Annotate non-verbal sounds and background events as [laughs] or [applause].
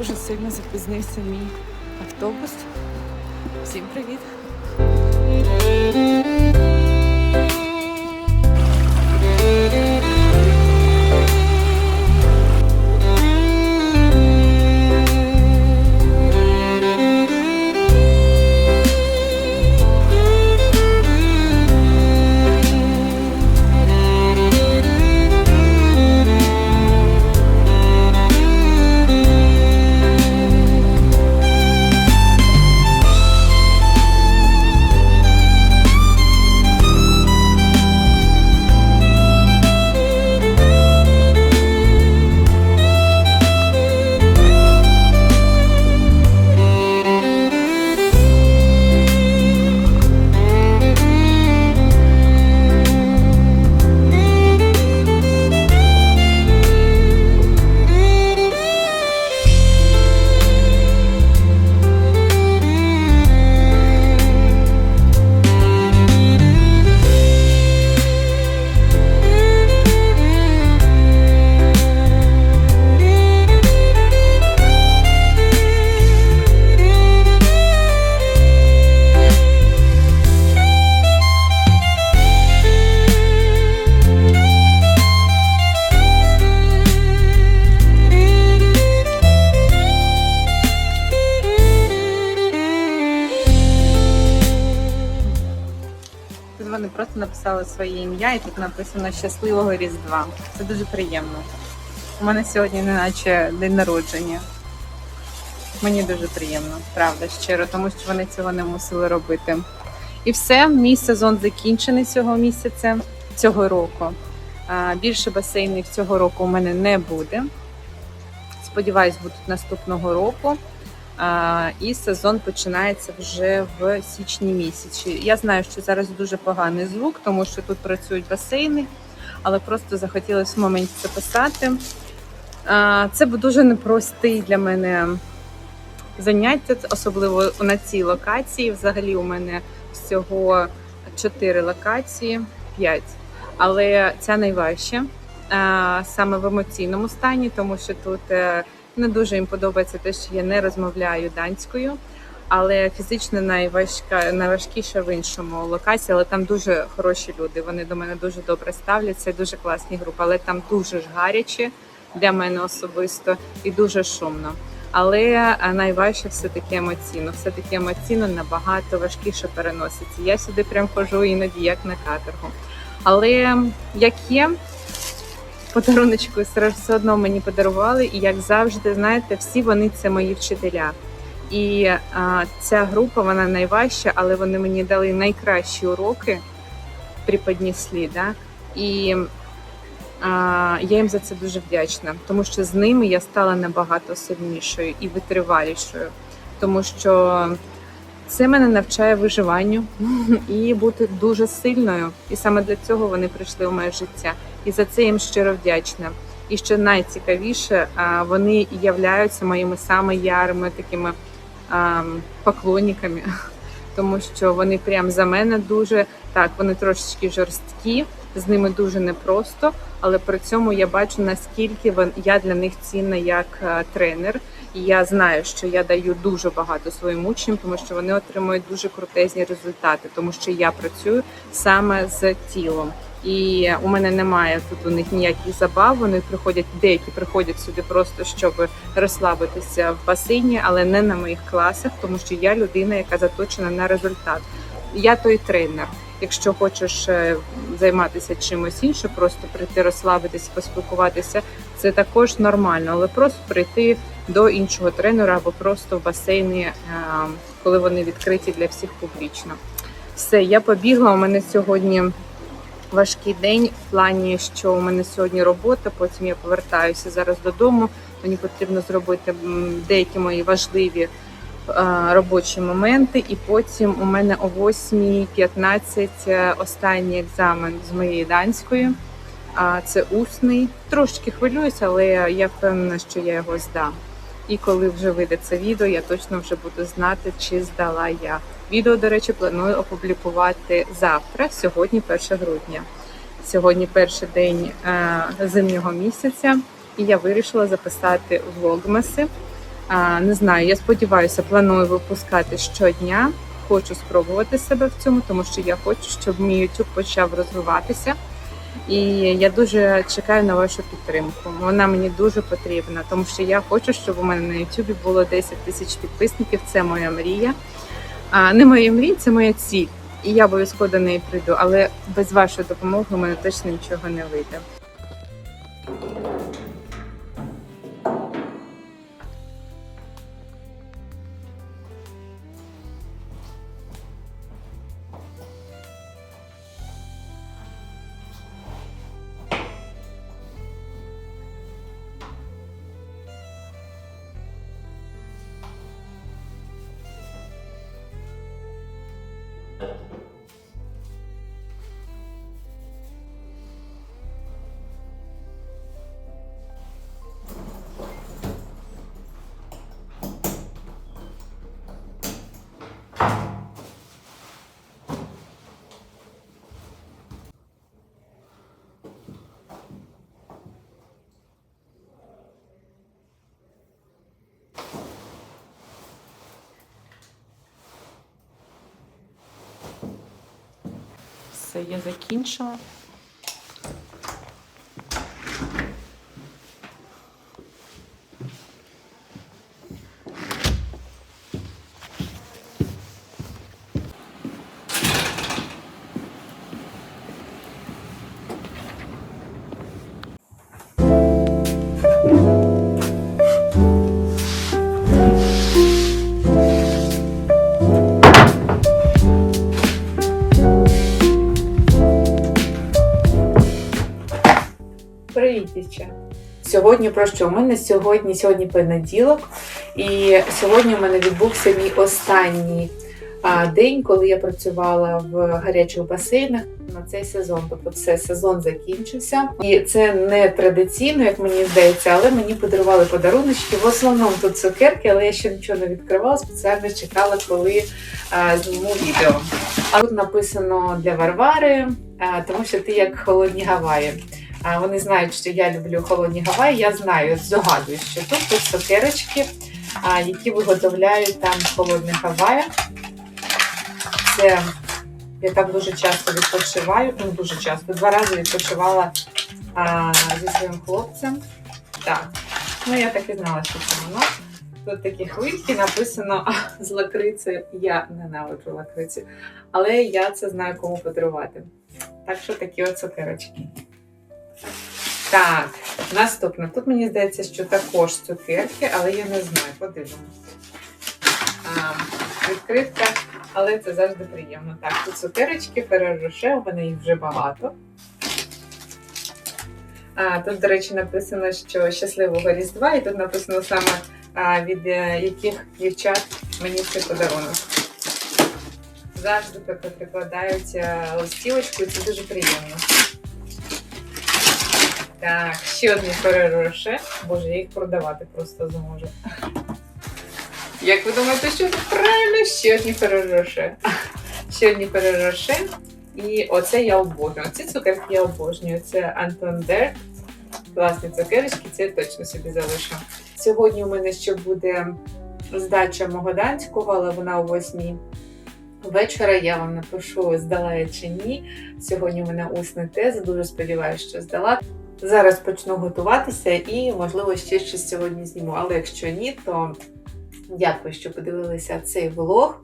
Дуже сильно запізнився мій автобус. Всім привіт! Вони просто написали своє ім'я і тут написано Щасливого Різдва. Це дуже приємно. У мене сьогодні неначе день народження. Мені дуже приємно, правда, щиро, тому що вони цього не мусили робити. І все, мій сезон закінчений цього місяця, цього року. Більше басейнів цього року у мене не буде. Сподіваюсь, будуть наступного року. І сезон починається вже в січні місяці. Я знаю, що зараз дуже поганий звук, тому що тут працюють басейни, але просто захотілося в моменті записати. Це був дуже непростий для мене заняття, особливо на цій локації. Взагалі у мене всього 4 локації, 5. Але ця найважча саме в емоційному стані, тому що тут е, не дуже їм подобається те, що я не розмовляю данською. Але фізично найважка, найважкіше в іншому локації, але там дуже хороші люди. Вони до мене дуже добре ставляться, дуже класні групи, але там дуже ж гаряче для мене особисто і дуже шумно. Але е, найважче все таки емоційно. Все таки емоційно набагато важкіше переноситься. Я сюди прям хожу іноді як на каторгу. Але як є, подаруночку все одно мені подарували, і як завжди, знаєте, всі вони це мої вчителя. І а, ця група вона найважча, але вони мені дали найкращі уроки преподнесли, да? І а, я їм за це дуже вдячна, тому що з ними я стала набагато сильнішою і витривалішою, тому що це мене навчає виживанню [laughs] і бути дуже сильною. І саме для цього вони прийшли в моє життя. І за це їм щиро вдячна. І що найцікавіше, вони являються моїми саме ярими такими поклонниками, [laughs] тому що вони прям за мене дуже так, вони трошечки жорсткі, з ними дуже непросто, але при цьому я бачу наскільки я для них цінна як е, тренер. І я знаю, що я даю дуже багато своїм учням, тому що вони отримують дуже крутезні результати, тому що я працюю саме з тілом. І у мене немає тут у них ніяких забав. Вони приходять, деякі приходять сюди просто щоб розслабитися в басейні, але не на моїх класах, тому що я людина, яка заточена на результат. Я той тренер. Якщо хочеш е, займатися чимось іншим, просто прийти розслабитися, поспілкуватися, це також нормально, але просто прийти до іншого тренера або просто в басейні, е, коли вони відкриті для всіх публічно. Все, я побігла. У мене сьогодні важкий день в плані, що у мене сьогодні робота. Потім я повертаюся зараз додому. Мені потрібно зробити деякі мої важливі е, робочі моменти, і потім у мене о 8.15 е, останній екзамен з моєї данської. А це усний. Трошки хвилююся, але я впевнена, що я його здам. І коли вже вийде це відео, я точно вже буду знати, чи здала я. Відео, до речі, планую опублікувати завтра, сьогодні, 1 грудня. Сьогодні перший день е, зимнього місяця. і я вирішила записати влогмаси. А, не знаю, я сподіваюся, планую випускати щодня. Хочу спробувати себе в цьому, тому що я хочу, щоб мій YouTube почав розвиватися. І я дуже чекаю на вашу підтримку. Вона мені дуже потрібна, тому що я хочу, щоб у мене на YouTube було 10 тисяч підписників. Це моя мрія. А не моє мрій, це моя ціль. І я обов'язково до неї прийду. Але без вашої допомоги у мене точно нічого не вийде. Все, я закінчила. Сьогодні про що? У мене сьогодні, сьогодні понеділок, і сьогодні у мене відбувся мій останній день, коли я працювала в гарячих басейнах на цей сезон. Тобто, все сезон закінчився, і це не традиційно, як мені здається, але мені подарували подаруночки. В основному тут цукерки, але я ще нічого не відкривала. Спеціально чекала, коли зніму відео. А тут написано для Варвари, тому що ти як холодні Гаваї. Вони знають, що я люблю холодні гаваї. Я знаю, здогадую, що тут а, які виготовляють там в холодних. Це я там дуже часто відпочиваю, ну дуже часто, два рази відпочивала а, зі своїм хлопцем. Так, ну я так і знала, що це воно. Тут такі хвильки написано з лакрицею. Я ненавиджу лакрицю, але я це знаю, кому подарувати. Так що такі от цукерочки. Так, наступне. Тут мені здається, що також цукерки, але я не знаю, подивимось. Відкритка, але це завжди приємно. Так, тут цукерочки, перероше, у мене їх вже багато. А, тут, до речі, написано, що щасливого Різдва, і тут написано саме а, від е, яких дівчат мені цей подарунок. Завжди при- прикладають листівочку, і це дуже приємно. Так, ще одні перероше. Боже, я їх продавати просто зможу. Як ви думаєте, що це правильно? Ще одні перероше. Ще одні перероше. І оце я обожнюю. Ці цукерки я обожнюю. Це Антон Дер. Класні цукерочки, це я точно собі залишу. Сьогодні у мене ще буде здача мого данського, але вона о 8 вечора. Я вам напишу, здала я чи ні. Сьогодні у мене усний тест. Дуже сподіваюся, що здала. Зараз почну готуватися і, можливо, ще щось сьогодні зніму. Але якщо ні, то дякую, що подивилися цей влог.